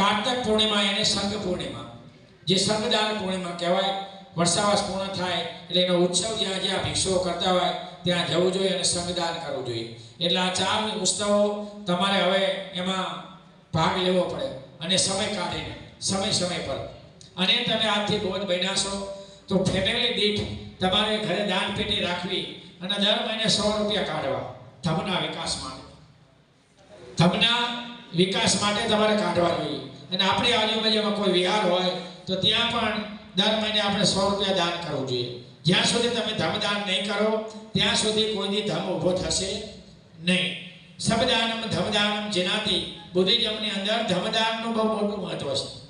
કાર્તક પૂર્ણિમા એને સંઘ પૂર્ણિમા. જે સંઘદાન પૂર્ણિમા કહેવાય, વર્ષાવાસ પૂર્ણ થાય, એટલે એનો ઉત્સવ જ્યાં જ્યાં ભિક્ષુઓ કરતા હોય, ત્યાં જવું જોઈએ અને સંઘદાન કરવું જોઈએ. એટલે આ ચાર ઉત્સવો તમારે હવે એમાં ભાગ લેવો પડે અને સમય કાઢીને, સમય સમય પર. અને તમે આજથી બોધ બનાશો તો ફેમિલી દીઠ તમારે ઘરે દાન પેટી રાખવી અને દર મહિને સો રૂપિયા કાઢવા. ધમના વિકાસ માટે. ધમના વિકાસ માટે તમારે કાઢવા જોઈએ. અને આપણી આજુબાજુમાં કોઈ વિહાર હોય, તો ત્યાં પણ દર મહિને આપણે સો રૂપિયા દાન કરવું જોઈએ. જ્યાં સુધી તમે ધમદાન નહીં કરો, ત્યાં સુધી કોઈની ધમ ઊભો થશે નહીં. સબદાનમ ધમદાનમ જેનાથી બુદ્ધિજમની અંદર ધમદાનનું બહુ મોટું મહત્વ છે.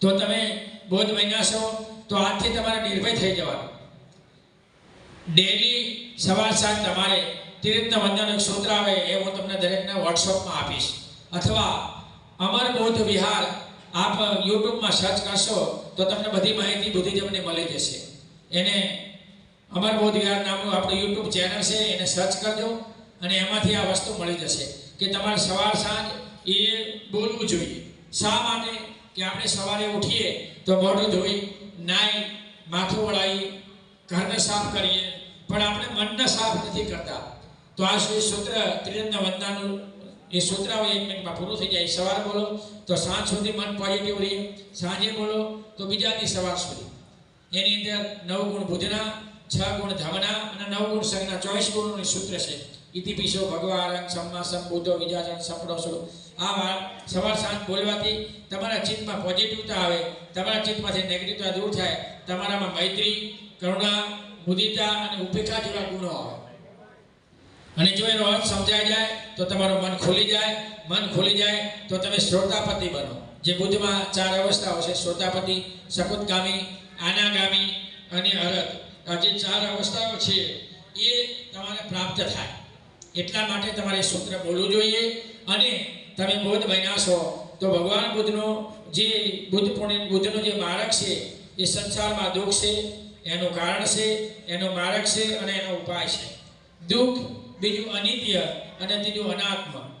તો તમે બોધ મહિના છો, તો આજથી તમારે નિર્ભય થઈ જવાનું. ડેલી સવાર સાંજ તમારે તીર્થ વંદન એક સૂત્ર આવે એ હું તમને દરેકને વોટ્સઅપમાં આપીશ. અથવા અમર બૌદ્ધ વિહાર આપ યુટ્યુબમાં સર્ચ કરશો, તો તમને બધી માહિતી બુદ્ધિજમને મળી જશે. એને અમર બૌદ્ધ વિહાર નામનું આપણું યુટ્યુબ ચેનલ છે, એને સર્ચ કરજો અને એમાંથી આ વસ્તુ મળી જશે કે તમારે સવાર સાંજ એ બોલવું જોઈએ. શા માટે? કે આપણે સવારે ઉઠીએ તો મોઢું ધોઈ, નાઈ, માથું વળાવી ઘરને સાફ કરીએ. પણ આપણે મનને સાફ નથી કરતા. તો આ શ્રી સૂત્ર ત્રિરંગ વંદાનું એ સૂત્ર હવે એક મિનિટમાં પૂરું થઈ જાય. સવાર બોલો, તો સાંજ સુધી મન પોઝિટિવ રહે. સાંજે બોલો, તો બીજાની સવાર સુધી. એની અંદર નવ ગુણ ભુજના, છ ગુણ ધમના અને નવ ગુણ સંજ્ઞા ચોવીસ ગુણનું સૂત્ર છે. ઇતિપિસો ભગવાન સમ્મા સંબુદ્ધો વિજાજન સંપડોસો આ વાત સવાર સાંજ બોલવાથી તમારા ચિત્તમાં પોઝિટિવતા આવે, તમારા ચિત્તમાંથી નેગેટિવતા દૂર થાય, તમારામાં મૈત્રી, કરુણા, મુદિતા અને ઉપેક્ષા જેવા ગુણો આવે. અને જો એનો અર્થ સમજાઈ જાય, તો તમારું મન ખુલી જાય. મન ખુલી જાય, તો તમે શ્રોતાપતિ બનો. જે બુદ્ધમાં ચાર અવસ્થાઓ છે, શ્રોતાપતિ સકુતગામી આનાગામી અને અરત આ જે ચાર અવસ્થાઓ છે, એ તમારે પ્રાપ્ત થાય. એટલા માટે તમારે સૂત્ર બોલવું જોઈએ. અને તમે બોધ બન્યા છો, તો ભગવાન બુદ્ધનો જે બુદ્ધ પૂર્ણિમ બુદ્ધનો જે માર્ગ છે, એ સંસારમાં દુઃખ છે, એનું કારણ છે, એનો માર્ગ છે અને એનો ઉપાય છે. દુઃખ બીજું અનિત્ય અને ત્રીજું અનાત્મ.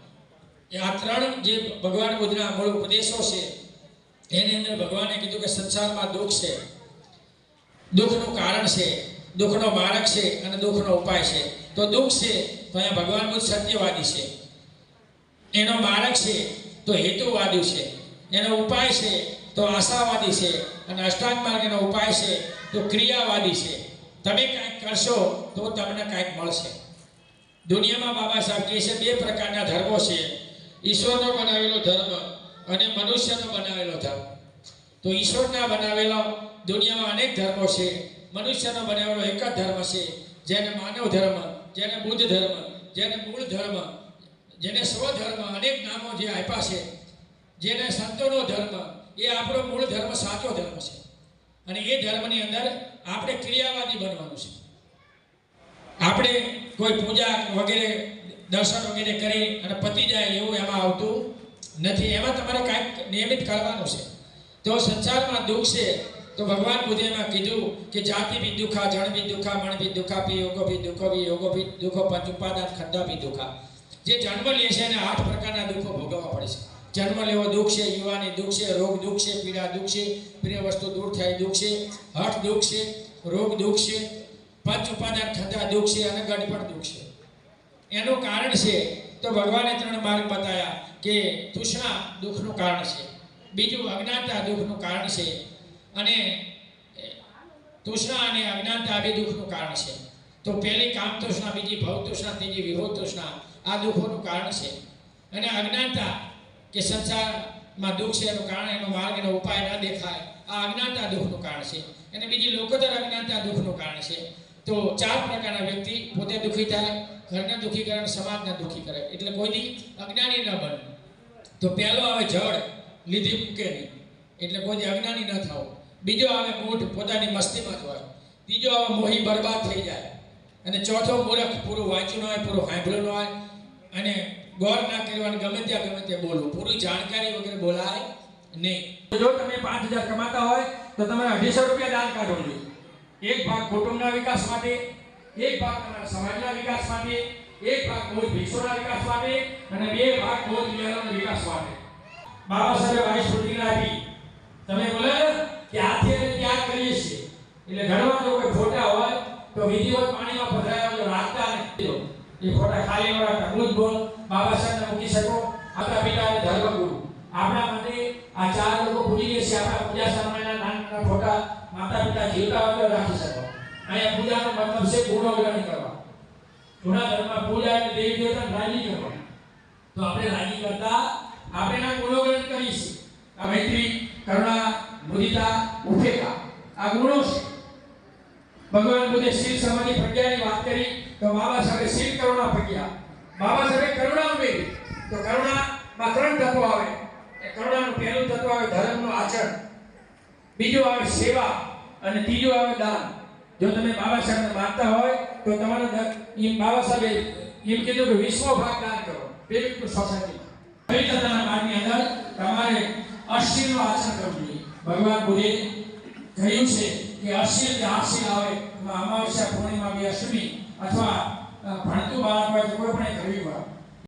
એ આ ત્રણ જે ભગવાન બુદ્ધના મૂળ ઉપદેશો છે, એની અંદર ભગવાને કીધું કે સંસારમાં દુઃખ છે. દુઃખનું કારણ છે, દુઃખનો માર્ગ છે અને દુઃખનો ઉપાય છે. તો દુઃખ છે, તો અહીંયા ભગવાન બુદ્ધ સત્યવાદી છે. એનો માર્ગ છે, તો હેતુવાદી છે. એનો ઉપાય છે, તો આશાવાદી છે. અને અષ્ટાંગ માર્ગ એનો ઉપાય છે, તો ક્રિયાવાદી છે. તમે કાંઈક કરશો, તો તમને કાંઈક મળશે. દુનિયામાં બાબા સાહેબ કહે છે, બે પ્રકારના ધર્મો છે. ઈશ્વરનો બનાવેલો ધર્મ અને મનુષ્યનો બનાવેલો ધર્મ. તો ઈશ્વરના બનાવેલો દુનિયામાં અનેક ધર્મો છે. મનુષ્યનો બનાવેલો એક જ ધર્મ છે, જેને માનવ ધર્મ, જેને બુદ્ધ ધર્મ, જેને મૂળ ધર્મ, જેને સ્વધર્મ અનેક નામો જે આપ્યા છે. જેને સંતોનો ધર્મ, એ આપણો મૂળ ધર્મ, સાચો ધર્મ છે. અને એ ધર્મની અંદર આપણે ક્રિયાવાદી બનવાનું છે. આપણે કોઈ પૂજા વગેરે, દર્શન વગેરે કરી અને પતી જાય એવું એમાં આવતું નથી. એમાં તમારે કાંઈક નિયમિત કરવાનું છે. તો સંસારમાં દુઃખ છે, તો ભગવાન બુદ્ધે કીધું કે જાતિ બી દુઃખા, જણ બી દુઃખા, મણ બી દુઃખા પી યોગો બી દુઃખો બી યોગો બી દુઃખો, પંચ ઉપાદાન, ખંડા બી દુઃખા. જે જન્મ લે છે એને આઠ પ્રકારના દુઃખો ભોગવવા પડે છે. જન્મ લેવો દુઃખ છે, યુવાની દુઃખ છે, રોગ દુઃખ છે, પીડા દુઃખ છે, પ્રિય વસ્તુ દૂર થાય દુઃખ છે, હઠ દુઃખ છે, રોગ દુઃખ છે પંચ ઉપાદાન થતા દુઃખ છે અને ગડપણ દુઃખ છે. એનું કારણ છે, તો ભગવાને ત્રણ માર્ગ બતાવ્યા કે તૃષ્ણા દુઃખનું કારણ છે. બીજું અજ્ઞાનતા દુઃખનું કારણ છે અને તૃષ્ણા અને અજ્ઞાનતા બે દુઃખનું કારણ છે. તો પહેલી કામ તૃષ્ણા, બીજી ભવ તૃષ્ણા, ત્રીજી વિભો તૃષ્ણા, આ દુઃખોનું કારણ છે. અને અજ્ઞાનતા કે સંસારમાં દુઃખ છે એનું કારણ, એનો માર્ગ, એનો ઉપાય ન દેખાય, આ અજ્ઞાનતા દુઃખનું કારણ છે. અને બીજી લોકોતર અજ્ઞાનતા દુઃખનું કારણ છે. તો ચાર પ્રકારના વ્યક્તિ પોતે દુઃખી થાય, ઘરને દુઃખી કરે અને સમાજને દુઃખી કરે. એટલે કોઈની અજ્ઞાની ન બને. તો પહેલો આવે જળ, લીધી મૂકે નહીં એટલે કોઈ અજ્ઞાની ન થાવ. બીજો આવે મૂઠ પોતાની મસ્તીમાં જ હોય. ત્રીજો આવે મોહી બરબાદ થઈ જાય. અને ચોથો મૂર્ખ, પૂરું વાંચ્યું હોય, પૂરું સાંભળ્યું ન હોય, અને ગોળ ના કરવાનું ગમે ત્યાં ગમે ત્યાં બોલવું. પૂરી જાણકારી વગેરે બોલાય નહીં. જો તમે પાંચ હજાર કમાતા હોય, તો તમારે અઢીસો રૂપિયા દાન કાઢવું જોઈએ. એક ભાગ કુટુંબના વિકાસ માટે, એક ભાગ તમારા સમાજના વિકાસ માટે, એક ભાગ બૌદ્ધ ભિક્ષુના વિકાસ માટે અને બે ભાગ બૌદ્ધ વિહારોના વિકાસ માટે. બાબા સાહેબ વાઇસ પ્રતિજ્ઞા આપી તમે બોલે કે આથી અમે ત્યાગ કરીએ છીએ. એટલે ઘણા લોકો ખોટા હોય, તો વિધિવત પાણીમાં પધરાયા હોય રાખતા નહીં એ ખોટા ખાલી વાળા જ બોલ. બાબા સાહેબને મૂકી શકો. આપણા પિતા અને ધર્મગુરુ. આપણા માટે આ ચાર લોકો ભૂલી ગયા છે, આપણા પૂજા માતા જીવતા હોય રાખી શકો. અહીંયા પૂજાનો મતલબ છે ગુણોગાન કરવા. જૂના ધર્મમાં પૂજા એટલે દેવી દેવતા રાજી કરવા તો આપણે રાજી કરતા આપણે એના ગુણોગાન કરીશું. આ મૈત્રી, કરુણા, મુદિતા ઉપેક્ષા આ ગુણો છે. ભગવાન બુદ્ધે શીલ સમાધિ પ્રજ્ઞાની વાત કરી, તો બાબા સાહેબે શીલ કરુણા પ્રજ્ઞા. બાબા સાહેબે કરુણા ઉમેરી. તો કરુણામાં ત્રણ તત્વો આવે. એ કરુણાનું પહેલું તત્વ આવે ધર્મનું આચરણ. બીજું આવે સેવા. અને ત્રીજો આવે દાન. જો તમે બાબા સાહેબને માનતા હોય, તો તમારો એમ બાબા સાહેબે એમ કીધું કે વિશ્વ ભાગ દાન કરો પેલી સોસાયટીમાં પવિત્રતાના માર્ગની અંદર તમારે અશ્લીનું આચરણ કરવું જોઈએ. ભગવાન બુદ્ધે કહ્યું છે કે અશ્વિન આશીલ આવે અમાવસ્યા પૂર્ણિમા બી અષ્ટમી અથવા ભણતું બાળક હોય તો કોઈ પણ એક રવિવાર.